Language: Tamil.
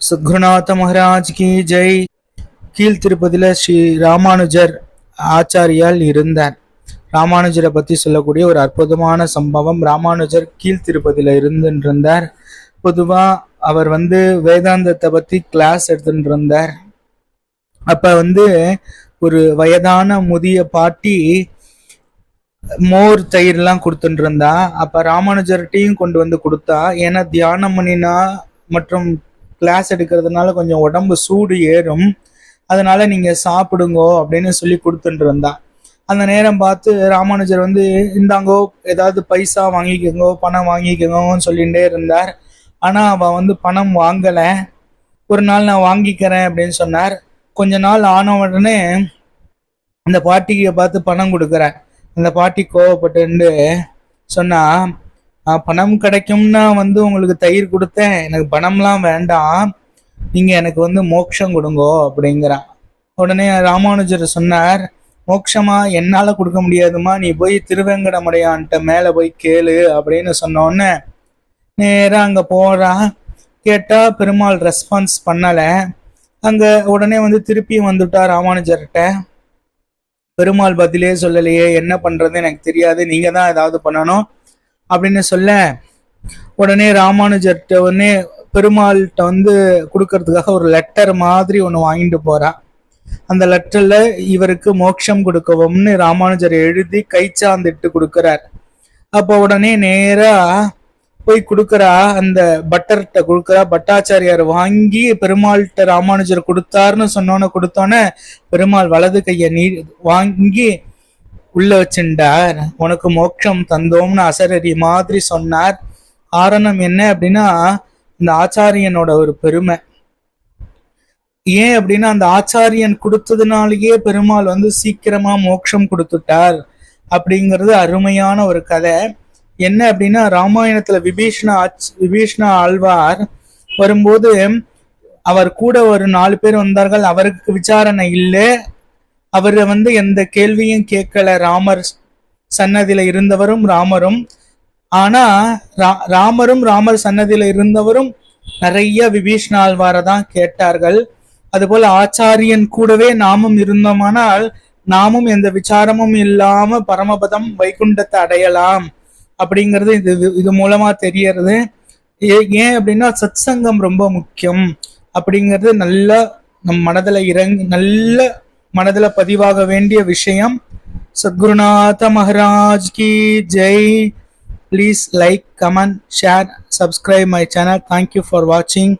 சத்குருநாத மகாராஜ் கி ஜெய். கீழ்த்திருப்பதியில் ஸ்ரீ ராமானுஜர் ஆச்சாரியால் இருந்தார். ராமானுஜரை பற்றி சொல்லக்கூடிய ஒரு அற்புதமான சம்பவம் ராமானுஜர் கீழ் திருப்பதியில இருந்துட்டு இருந்தார் பொதுவாக அவர் வந்து வேதாந்தத்தை பற்றி கிளாஸ் எடுத்துட்டு இருந்தார் அப்போ வந்து ஒரு வயதான முதிய பாட்டி மோர் தயிர்லாம் கொடுத்துட்டு இருந்தா அப்போ ராமானுஜர்கிட்டையும் கொண்டு வந்து கொடுத்தா ஏன்னா தியானம் பண்ணினா மற்றும் கிளாஸ் எடுக்கிறதுனால கொஞ்சம் உடம்பு சூடு ஏறும். அதனால நீங்க சாப்பிடுங்கோ அப்படின்னு சொல்லி கொடுத்துட்டு இருந்தா அந்த நேரம் பார்த்து ராமானுஜர் வந்து இந்தாங்கோ ஏதாவது பைசா வாங்கிக்கோங்கோ பணம் வாங்கிக்கோங்கன்னு சொல்லிகிட்டே இருந்தார். ஆனால் அவள் வந்து பணம் வாங்கலை. ஒரு நாள் நான் வாங்கிக்கிறேன் அப்படின்னு சொன்னார். கொஞ்ச நாள் ஆன உடனே அந்த பாட்டிக்கு பார்த்து பணம் கொடுக்குறேன். அந்த பாட்டி கோவப்பட்டு சொன்னா பணம் கிடைக்கும்னா வந்து உங்களுக்கு தயிர் கொடுத்தேன். எனக்கு பணம்லாம் வேண்டாம். நீங்க எனக்கு வந்து மோட்சம் கொடுங்கோ அப்படிங்கிறான். உடனே ராமானுஜர் சொன்னார் மோட்சமா? என்னால கொடுக்க முடியாதுமா நீ போய் திருவேங்கடமுடையான்ட்ட மேல போய் கேளு அப்படின்னு சொன்னோடனே நேராக நேரா அங்க கேட்டால் கேட்டா பெருமாள் ரெஸ்பான்ஸ் பண்ணல. அங்க உடனே வந்து திருப்பி வந்துட்டா ராமானுஜர்கிட்ட. பெருமாள் பதிலே சொல்லலையே என்ன பண்றது எனக்கு தெரியாது. நீங்க தான் ஏதாவது பண்ணணும். அப்படின்னு சொல்ல உடனே ராமானுஜர்கிட்ட உடனே பெருமாள்கிட்ட வந்து கொடுக்கறதுக்காக ஒரு லெட்டர் மாதிரி ஒன்று வாங்கிட்டு போறா. அந்த லெட்டர்ல இவருக்கு மோட்சம் கொடுக்கவும்னு ராமானுஜர் எழுதி கைச்சாந்திட்டு கொடுக்கிறார். அப்போ உடனே நேரா போய் கொடுக்குறா அந்த பட்டர்கிட்ட கொடுக்குறா பட்டாச்சாரியார் வாங்கி பெருமாள்கிட்ட ராமானுஜர் கொடுத்தாருன்னு சொன்னோன்னு கொடுத்தோன்னே பெருமாள் வலது கையை நீ வாங்கி உள்ள வச்சுட்டார் உனக்கு மோட்சம் தந்தோம்னு அசரரி மாதிரி சொன்னார். காரணம் என்ன அப்படின்னா இந்த ஆச்சாரியனோட ஒரு பெருமை. ஏன் அப்படின்னா அந்த ஆச்சாரியன் கொடுத்ததுனாலயே பெருமாள் வந்து சீக்கிரமா மோட்சம் கொடுத்துட்டார் அப்படிங்கிறது அருமையான ஒரு கதை. என்ன அப்படின்னா ராமாயணத்துல விபீஷ்ண ஆச் விபீஷ்ண ஆழ்வார் வரும்போது அவர் கூட ஒரு நாலு பேர் வந்தார்கள். அவருக்கு விசாரணை இல்லை. அவரை வந்து எந்த கேள்வியும் கேட்கல. ராமர் சன்னதியில இருந்தவரும் ராமரும். ஆனா ரா- ராமரும் ராமர் சன்னதியில இருந்தவரும் நிறைய விபீஷ்ணாழ்வாரை தான் கேட்டார்கள். அதுபோல ஆச்சாரியன் கூடவே நாமும் இருந்தோமானால் நாமும் எந்த விசாரமும் இல்லாம பரமபதம் வைகுண்டத்தை அடையலாம் அப்படிங்கிறது இது இது- இது மூலமா தெரியறது. ஏ- ஏன் அப்படின்னா சத்சங்கம் ரொம்ப முக்கியம் அப்படிங்கிறது நல்ல நம் மனதில் இறங்கி நல்ல மனதுல பதிவாக வேண்டிய விஷயம் சத்குருநாத மகராஜ் கி Jai. Please like comment share subscribe my channel thank you for வாட்சிங்